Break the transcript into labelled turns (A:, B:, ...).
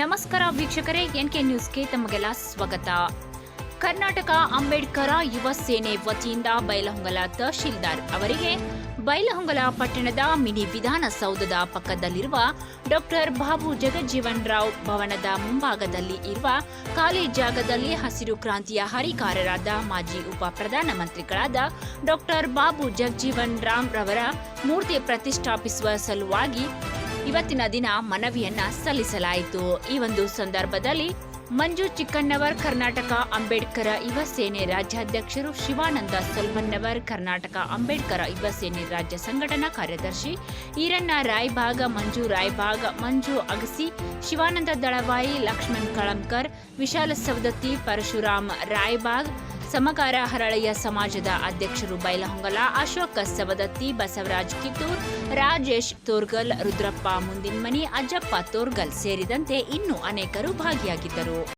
A: ನಮಸ್ಕಾರ ವೀಕ್ಷಕರೇ, ಎನ್ಕೆ ನ್ಯೂಸ್ಗೆ ತಮಗೆಲ್ಲ ಸ್ವಾಗತ. ಕರ್ನಾಟಕ ಅಂಬೇಡ್ಕರ ಯುವ ಸೇನೆ ವತಿಯಿಂದ ಬೈಲಹೊಂಗಲ ತಹಶೀಲ್ದಾರ್ ಅವರಿಗೆ ಬೈಲಹೊಂಗಲ ಪಟ್ಟಣದ ಮಿನಿ ವಿಧಾನಸೌಧದ ಪಕ್ಕದಲ್ಲಿರುವ ಡಾಕ್ಟರ್ ಬಾಬು ಜಗಜ್ಜೀವನ್ ರಾವ್ ಭವನದ ಮುಂಭಾಗದಲ್ಲಿ ಇರುವ ಖಾಲಿ ಜಾಗದಲ್ಲಿ ಹಸಿರು ಕ್ರಾಂತಿಯ ಹರಿಕಾರರಾದ ಮಾಜಿ ಉಪ ಪ್ರಧಾನಮಂತ್ರಿಗಳಾದ ಡಾಕ್ಟರ್ ಬಾಬು ಜಗಜೀವನ್ ರಾಮ್ ರವರ ಮೂರ್ತಿ ಪ್ರತಿಷ್ಠಾಪಿಸುವ ಸಲುವಾಗಿ ಇವತ್ತಿನ ದಿನ ಮನವಿಯನ್ನ ಸಲ್ಲಿಸಲಾಯಿತು. ಈ ಒಂದು ಸಂದರ್ಭದಲ್ಲಿ ಮಂಜು ಚಿಕ್ಕಣ್ಣವರ್ ಕರ್ನಾಟಕ ಅಂಬೇಡ್ಕರ ಯುವ ಸೇನೆ ರಾಜ್ಯಾಧ್ಯಕ್ಷರು ಶಿವಾನಂದ ಸಲ್ಮನ್ನವರ್ ಕರ್ನಾಟಕ ಅಂಬೇಡ್ಕರ ಯುವ ಸೇನೆ ರಾಜ್ಯ ಸಂಘಟನಾ ಕಾರ್ಯದರ್ಶಿ ಈರಣ್ಣ ರಾಯ್ಬಾಗ ಮಂಜು ರಾಯ್ಭಾಗ, ಮಂಜು ಅಗಸಿ, ಶಿವಾನಂದ ದಳವಾಯಿ, ಲಕ್ಷ್ಮಣ್ ಕಳಂಕರ್, ವಿಶಾಲ ಸವದತ್ತಿ, ಪರಶುರಾಮ್ ರಾಯ್ಬಾಗ್ ಸಮಗಾರ ಹರಳೆಯ ಸಮಾಜದ ಅಧ್ಯಕ್ಷರು ಬೈಲಹೊಂಗಲ, ಅಶೋಕ ಸವದತ್ತಿ, ಬಸವರಾಜ್ ಕಿತ್ತೂರ್, ರಾಜೇಶ್ ತೋರ್ಗಲ್, ರುದ್ರಪ್ಪ ಮುಂದಿನ್ಮನಿ, ಅಜ್ಜಪ್ಪ ತೋರ್ಗಲ್ ಸೇರಿದಂತೆ ಇನ್ನೂ ಅನೇಕರು ಭಾಗಿಯಾಗಿದ್ದರು.